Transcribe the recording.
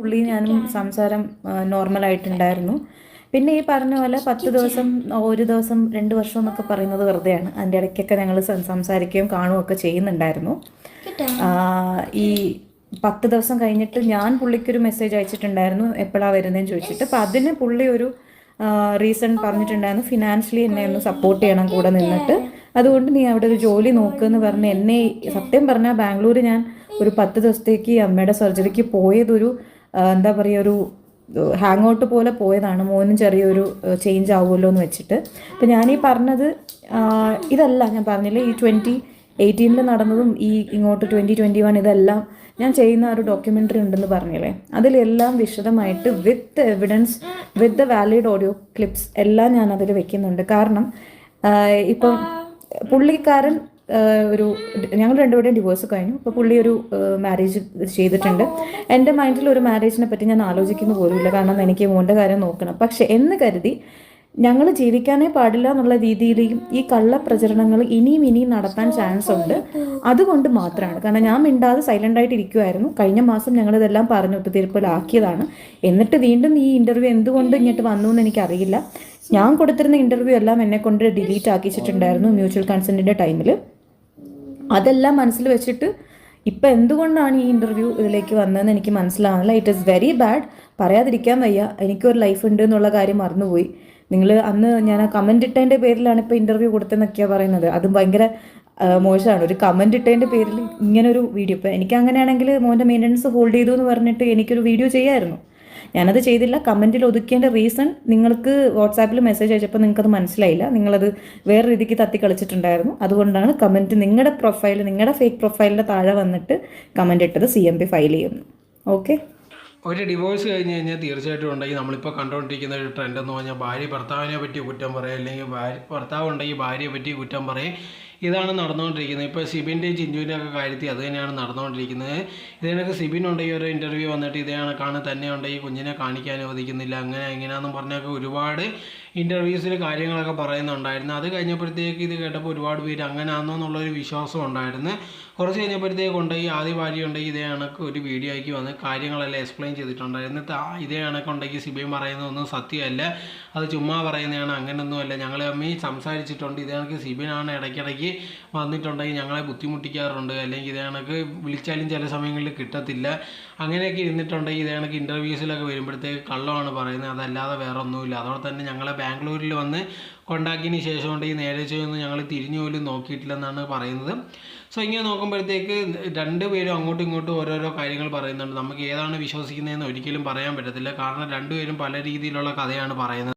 പുള്ളി ഞാനും സംസാരം നോർമലായിട്ടുണ്ടായിരുന്നു. പിന്നെ ഈ പറഞ്ഞ പോലെ പത്ത് ദിവസം ഒരു ദിവസം രണ്ട് വർഷം എന്നൊക്കെ പറയുന്നത് വെറുതെയാണ്. അതിന്റെ ഇടയ്ക്കൊക്കെ ഞങ്ങൾ സംസാരിക്കുകയും കാണുകയൊക്കെ ചെയ്യുന്നുണ്ടായിരുന്നു. ഈ പത്ത് ദിവസം കഴിഞ്ഞിട്ട് ഞാൻ പുള്ളിക്കൊരു മെസ്സേജ് അയച്ചിട്ടുണ്ടായിരുന്നു എപ്പോഴാണ് വരുന്നതെന്ന് ചോദിച്ചിട്ട്. അപ്പം അതിന് പുള്ളി ഒരു റീസൺ പറഞ്ഞിട്ടുണ്ടായിരുന്നു ഫിനാൻഷ്യലി എന്നെ ഒന്ന് സപ്പോർട്ട് ചെയ്യണം കൂടെ നിന്നിട്ട്. അതുകൊണ്ട് നീ അവിടെ ഒരു ജോലി നോക്കുമെന്ന് പറഞ്ഞ് എന്നെ സത്യം പറഞ്ഞാൽ ബാംഗ്ലൂർ ഞാൻ ഒരു പത്ത് ദിവസത്തേക്ക് അമ്മയുടെ സർജറിക്ക് പോയതൊരു എന്താ പറയുക ഒരു ഹാങ് ഔട്ട് പോലെ പോയതാണ്. മോനും ചെറിയൊരു ചേഞ്ച് ആവുമല്ലോ എന്ന് വെച്ചിട്ട്. അപ്പം ഞാനീ പറഞ്ഞത് ഇതല്ല ഞാൻ പറഞ്ഞില്ലേ ഈ ട്വന്റി എയ്റ്റീനിൽ നടന്നതും ഈ ഇങ്ങോട്ട് ട്വന്റി ട്വന്റി വൺ ഇതെല്ലാം ഞാൻ ചെയ്യുന്ന ഒരു ഡോക്യുമെന്ററി ഉണ്ടെന്ന് പറഞ്ഞില്ലേ? അതിലെല്ലാം വിശദമായിട്ട് with evidence with the valid audio clips എല്ലാം ഞാൻ അതിൽ വെക്കുന്നുണ്ട്. കാരണം ഇപ്പം പുള്ളിക്കാരൻ ഒരു ഞങ്ങൾ രണ്ടുപേരും ഡിവോഴ്സ് കഴിഞ്ഞു. അപ്പോൾ പുള്ളി ഒരു മാരേജ് ചെയ്തിട്ടുണ്ട്. എന്റെ മൈൻഡിൽ ഒരു മാരേജിനെ പറ്റി ഞാൻ ആലോചിക്കുന്നു പോലുമില്ല. കാരണം എനിക്ക് മോന്റെ കാര്യം നോക്കണം. പക്ഷെ എന്ന് കരുതി ഞങ്ങൾ ജീവിക്കാനേ പാടില്ല എന്നുള്ള രീതിയിലും ഈ കള്ള പ്രചരണങ്ങൾ ഇനിയും ഇനിയും നടത്താൻ ചാൻസ് ഉണ്ട്. അതുകൊണ്ട് മാത്രമാണ്. കാരണം ഞാൻ മിണ്ടാതെ സൈലന്റ് ആയിട്ട് ഇരിക്കുമായിരുന്നു കഴിഞ്ഞ മാസം ഞങ്ങളിതെല്ലാം പറഞ്ഞ്. ഒത്തുതീർപ്പിലാക്കിയതാണ് എന്നിട്ട് വീണ്ടും ഈ ഇന്റർവ്യൂ എന്തുകൊണ്ട് ഇങ്ങോട്ട് വന്നു എന്ന് എനിക്കറിയില്ല. ഞാൻ കൊടുത്തിരുന്ന ഇന്റർവ്യൂ എല്ലാം എന്നെ കൊണ്ട് ഡിലീറ്റ് ആക്കിച്ചിട്ടുണ്ടായിരുന്നു മ്യൂച്വൽ കൺസെന്റിന്റെ ടൈമിൽ അതെല്ലാം മനസ്സിൽ വെച്ചിട്ട് ഇപ്പം എന്തുകൊണ്ടാണ് ഈ ഇന്റർവ്യൂ ഇതിലേക്ക് വന്നതെന്ന് എനിക്ക് മനസ്സിലാവുന്നില്ല. ഇറ്റ് ഈസ് വെരി ബാഡ് പറയാതിരിക്കാൻ വയ്യ. എനിക്കൊരു ലൈഫ് ഉണ്ട് എന്നുള്ള കാര്യം മറന്നുപോയി. നിങ്ങൾ അന്ന് ഞാൻ ആ കമന്റ് ഇട്ടതിന്റെ പേരിലാണ് ഇപ്പോൾ ഇന്റർവ്യൂ കൊടുത്തതെന്നൊക്കെയാണ് പറയുന്നത്. അതും ഭയങ്കര മോശമാണ്. ഒരു കമന്റ് ഇട്ടതിന്റെ പേരിൽ ഇങ്ങനൊരു വീഡിയോ ഇപ്പോൾ എനിക്ക് അങ്ങനെയാണെങ്കിൽ മോന്റെ മെയിന്റനൻസ് ഹോൾഡ് ചെയ്തു എന്ന് പറഞ്ഞിട്ട് എനിക്കൊരു വീഡിയോ ചെയ്യായിരുന്നു. ഞാനത് ചെയ്തില്ല. കമന്റിൽ ഒതുക്കേണ്ട റീസൺ നിങ്ങൾക്ക് വാട്സാപ്പിൽ മെസ്സേജ് അയച്ചപ്പോൾ നിങ്ങൾക്കത് മനസ്സിലായില്ല. നിങ്ങളത് വേറെ രീതിക്ക് തത്തി കളിച്ചിട്ടുണ്ടായിരുന്നു അതുകൊണ്ടാണ് കമന്റ് നിങ്ങളുടെ പ്രൊഫൈൽ നിങ്ങളുടെ ഫേക്ക് പ്രൊഫൈലിന്റെ താഴെ വന്നിട്ട് കമന്റ് ഇട്ടത് സി എം പി ഫയൽ ചെയ്യുന്നു. ഓക്കെ ഒരു ഡിവോഴ്സ് കഴിഞ്ഞ് കഴിഞ്ഞാൽ തീർച്ചയായിട്ടും ഉണ്ടെങ്കിൽ നമ്മളിപ്പോൾ കണ്ടുകൊണ്ടിരിക്കുന്ന ഒരു ട്രെൻഡ് എന്ന് പറഞ്ഞാൽ ഭാര്യ ഭർത്താവിനെ പറ്റി കുറ്റം പറയും അല്ലെങ്കിൽ ഭാര്യ ഭർത്താവ് ഉണ്ടെങ്കിൽ ഭാര്യയെ പറ്റി കുറ്റം പറയും ഇതാണ് നടന്നുകൊണ്ടിരിക്കുന്നത്. ഇപ്പോൾ സിബിന്റെയും ചിഞ്ചുവിന്റെ ഒക്കെ കാര്യത്തിൽ അത് തന്നെയാണ് നടന്നുകൊണ്ടിരിക്കുന്നത്. ഇതിനൊക്കെ സിബിൻ ഉണ്ടെങ്കിൽ ഒരു ഇന്റർവ്യൂ വന്നിട്ട് ഇതേ കണക്കാണ് തന്നെ ഉണ്ടെങ്കിൽ കുഞ്ഞിനെ കാണിക്കാൻ അനുവദിക്കുന്നില്ല അങ്ങനെ എങ്ങനെയാണെന്നും പറഞ്ഞൊക്കെ ഒരുപാട് ഇന്റർവ്യൂസിൽ കാര്യങ്ങളൊക്കെ പറയുന്നുണ്ടായിരുന്നു. അത് കഴിഞ്ഞപ്പോഴത്തേക്ക് ഇത് കേട്ടപ്പോൾ ഒരുപാട് പേര് അങ്ങനെയാണെന്നോ എന്നുള്ളൊരു വിശ്വാസം ഉണ്ടായിരുന്നു. കുറച്ച് കഴിഞ്ഞപ്പോഴത്തേക്ക് ഉണ്ടെങ്കിൽ ആദ്യ ഭാര്യ ഉണ്ടെങ്കിൽ ഇതേ കണക്ക് ഒരു വീഡിയോ ആക്കി വന്ന് കാര്യങ്ങളെല്ലാം എക്സ്പ്ലെയിൻ ചെയ്തിട്ടുണ്ടായിരുന്നു എന്നിട്ട് ആ ഇതേ കണക്കുണ്ടെങ്കിൽ സിബിയും പറയുന്നതൊന്നും സത്യമല്ല. അത് ചുമ്മാ പറയുന്നതാണ് അങ്ങനെയൊന്നുമല്ല ഞങ്ങൾ തമ്മിൽ സംസാരിച്ചിട്ടുണ്ട്. ഇതേ കണക്ക് സിബിനാണ് ഇടയ്ക്കിടയ്ക്ക് വന്നിട്ടുണ്ടെങ്കിൽ ഞങ്ങളെ ബുദ്ധിമുട്ടിക്കാറുണ്ട്. അല്ലെങ്കിൽ ഇതേ കണക്ക് വിളിച്ചാലും ചില സമയങ്ങളിൽ കിട്ടത്തില്ല. അങ്ങനെയൊക്കെ ഇരുന്നിട്ടുണ്ടെങ്കിൽ ഇതേ കണക്ക് ഇന്റർവ്യൂസിലൊക്കെ വരുമ്പോഴത്തേക്ക് കള്ളമാണ് പറയുന്നത്. അതല്ലാതെ വേറെ ഒന്നുമില്ല അതോടെ തന്നെ ഞങ്ങളെ ബാംഗ്ലൂരിൽ വന്ന് കൊണ്ടാക്കിയതിന് ശേഷം കൊണ്ട് ഈ നേരെ ചെയ്യുമെന്ന് ഞങ്ങൾ തിരിഞ്ഞു പോലും നോക്കിയിട്ടില്ലെന്നാണ് പറയുന്നത്. സോ ഇങ്ങനെ നോക്കുമ്പോഴത്തേക്ക് രണ്ട് പേരും അങ്ങോട്ടും ഇങ്ങോട്ടും ഓരോരോ കാര്യങ്ങൾ പറയുന്നുണ്ട്. നമുക്ക് ഏതാണ് വിശ്വസിക്കുന്നതെന്ന് ഒരിക്കലും പറയാൻ പറ്റത്തില്ല. കാരണം രണ്ടുപേരും പല രീതിയിലുള്ള കഥയാണ് പറയുന്നത്.